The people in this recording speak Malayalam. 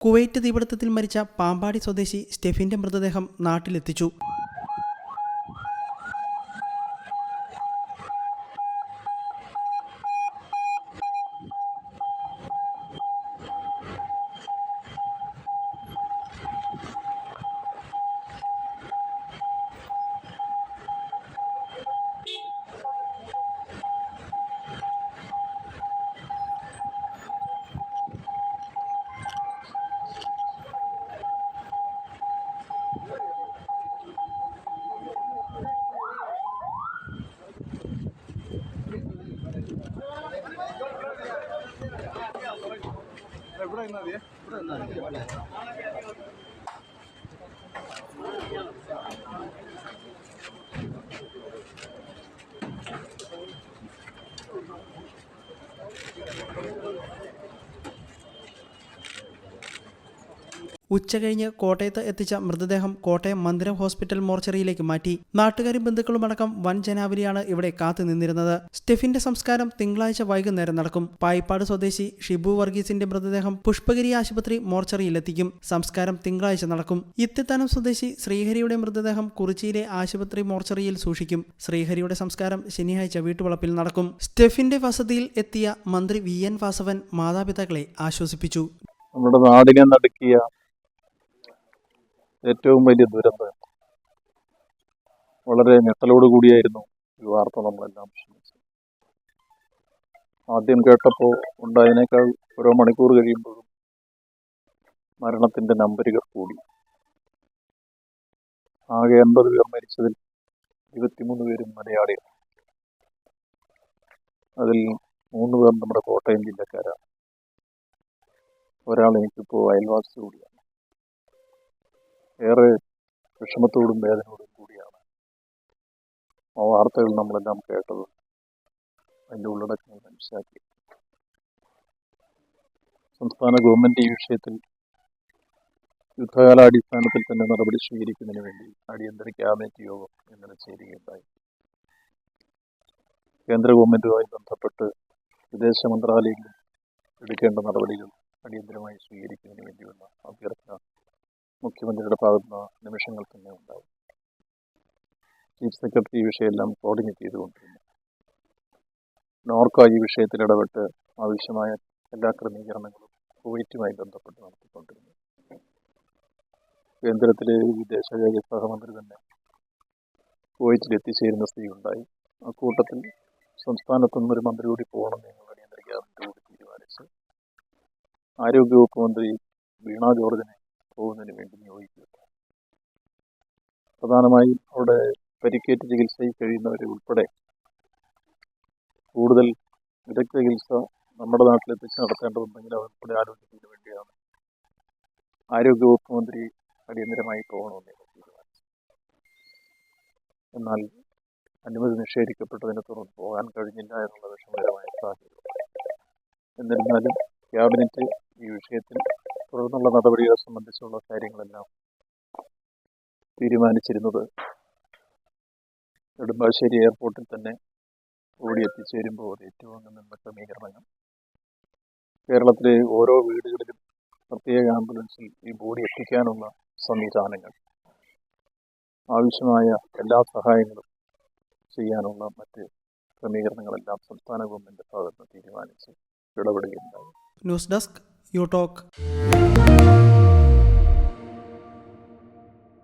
കുവൈറ്റ് തീപിടുത്തത്തിൽ മരിച്ച പാമ്പാടി സ്വദേശി സ്റ്റെഫിന്റെ മൃതദേഹം നാട്ടിലെത്തിച്ചു ഇവിടെ ഇന്നാവിയേ ഇവിടെ ഇന്നാവിയേ Thank you. ഉച്ചകഴിഞ്ഞ് കോട്ടയത്ത് എത്തിച്ച മൃതദേഹം കോട്ടയം മന്ദിരം ഹോസ്പിറ്റൽ മോർച്ചറിയിലേക്ക് മാറ്റി. നാട്ടുകാരും ബന്ധുക്കളുമടക്കം വൻ ജനാവലിയാണ് ഇവിടെ കാത്തു നിന്നിരുന്നത്. സ്റ്റെഫിന്റെ സംസ്കാരം തിങ്കളാഴ്ച വൈകുന്നേരം നടക്കും. പായിപ്പാട് സ്വദേശി ഷിബു വർഗീസിന്റെ മൃതദേഹം പുഷ്പഗിരി ആശുപത്രി മോർച്ചറിയിലെത്തിക്കും. സംസ്കാരം തിങ്കളാഴ്ച നടക്കും. ഇത്തിത്താനം സ്വദേശി ശ്രീഹരിയുടെ മൃതദേഹം കുറിച്ചിയിലെ ആശുപത്രി മോർച്ചറിയിൽ സൂക്ഷിക്കും. ശ്രീഹരിയുടെ സംസ്കാരം ശനിയാഴ്ച വീട്ടുവളപ്പിൽ നടക്കും. സ്റ്റെഫിന്റെ വസതിയിൽ എത്തിയ മന്ത്രി വി എൻ വാസവൻ മാതാപിതാക്കളെ ആശ്വസിപ്പിച്ചു. നമ്മുടെ നാടിനെ നടുക്കിയ ഏറ്റവും വലിയ ദുരന്തം. വളരെ ഞെട്ടലോട് കൂടിയായിരുന്നു ഈ വാർത്ത നമ്മളെല്ലാം ശ്രമിച്ചത് ആദ്യം കേട്ടപ്പോൾ ഉണ്ടായതിനേക്കാൾ ഓരോ മണിക്കൂർ കഴിയുമ്പോഴും മരണത്തിന്റെ നമ്പരുകൾ കൂടി. ആകെ എൺപത് പേർ മരിച്ചതിൽ ഇരുപത്തിമൂന്ന് പേരും മലയാളികൾ. അതിൽ മൂന്ന് പേർ നമ്മുടെ കോട്ടയം ജില്ലക്കാരാണ്. ഒരാൾ എനിക്കിപ്പോൾ അയൽവാസി കൂടിയാണ് ഏറെ വിഷമത്തോടും വേദനയോടും കൂടിയാണ്. ആ വാർത്തകൾ നമ്മളെല്ലാം കേട്ടത്. അതിന്റെ ഉള്ളടക്കങ്ങൾ മനസ്സിലാക്കി. സംസ്ഥാന ഗവൺമെന്റ് ഈ വിഷയത്തിൽ യുദ്ധകാലാടിസ്ഥാനത്തിൽ തന്നെ നടപടി സ്വീകരിക്കുന്നതിന് വേണ്ടി അടിയന്തര ക്യാബിനറ്റ് യോഗം ഇന്നലെ ചേരുകയുണ്ടായി. കേന്ദ്ര ഗവൺമെന്റുമായി ബന്ധപ്പെട്ട് വിദേശ മന്ത്രാലയങ്ങൾ എടുക്കേണ്ട നടപടികൾ അടിയന്തരമായി സ്വീകരിക്കുന്നതിന് വേണ്ടിയുള്ള അഭ്യർത്ഥന മുഖ്യമന്ത്രിയുടെ ഭാഗത്തുനിന്ന് നിമിഷങ്ങൾ തന്നെ ഉണ്ടായി ചീഫ് സെക്രട്ടറി ഈ വിഷയമെല്ലാം കോർഡിനേറ്റ് ചെയ്തുകൊണ്ടിരുന്നു. നോർക്ക ഈ വിഷയത്തിൽ ഇടപെട്ട് ആവശ്യമായ എല്ലാ ക്രമീകരണങ്ങളും കുവൈറ്റുമായി ബന്ധപ്പെട്ട് നടത്തിക്കൊണ്ടിരുന്നു. കേന്ദ്രത്തിലെ വിദേശകാര്യ സഹമന്ത്രി തന്നെ കുവൈറ്റിൽ എത്തിച്ചേരുന്ന സ്ഥിതി ഉണ്ടായി. ആ കൂട്ടത്തിൽ സംസ്ഥാനത്തുനിന്ന് ഒരു മന്ത്രി കൂടി പോകണം ഞങ്ങൾ അടിയന്തര ക്യാബിനറ്റ് കൂടി തീരുമാനിച്ചു. ആരോഗ്യവകുപ്പ് മന്ത്രി വീണ ജോർജിനെ പോകുന്നതിന് വേണ്ടി നിയോഗിക്കുക പ്രധാനമായും അവിടെ പരിക്കേറ്റ് ചികിത്സയിൽ കഴിയുന്നവരെ ഉൾപ്പെടെ കൂടുതൽ വിദഗ്ധ ചികിത്സ നമ്മുടെ നാട്ടിലെത്തിച്ച് നടത്തേണ്ടതുണ്ടെങ്കിൽ അതുൾപ്പെടെ ആലോചിക്കുന്നതിന് വേണ്ടിയാണ്. ആരോഗ്യവകുപ്പ് മന്ത്രി അടിയന്തരമായി പോകണമെന്ന് തീരുമാനിച്ചു. എന്നാൽ അനുമതി നിഷേധിക്കപ്പെട്ടതിനെ തുടർന്ന് പോകാൻ കഴിഞ്ഞില്ല എന്നുള്ള വിഷമകരമായ സാഹചര്യം. എന്നിരുന്നാലും ക്യാബിനറ്റ് ഈ വിഷയത്തിൽ തുടർന്നുള്ള നടപടികളെ സംബന്ധിച്ചുള്ള കാര്യങ്ങളെല്ലാം തീരുമാനിച്ചിരുന്നത് നെടുമ്പാശ്ശേരി എയർപോർട്ടിൽ തന്നെ ഓടി എത്തിച്ചേരുമ്പോൾ അത് നിന്ന ക്രമീകരണങ്ങൾ. കേരളത്തിലെ ഓരോ വീടുകളിലും പ്രത്യേക ആംബുലൻസിൽ ഈ ബോഡി എത്തിക്കാനുള്ള സംവിധാനങ്ങൾ ആവശ്യമായ എല്ലാ സഹായങ്ങളും ചെയ്യാനുള്ള മറ്റ് ക്രമീകരണങ്ങളെല്ലാം സംസ്ഥാന ഗവൺമെന്റ് ഭാഗത്ത് തീരുമാനിച്ച് ഇടപെടുകയുണ്ടായി. News desk your talk.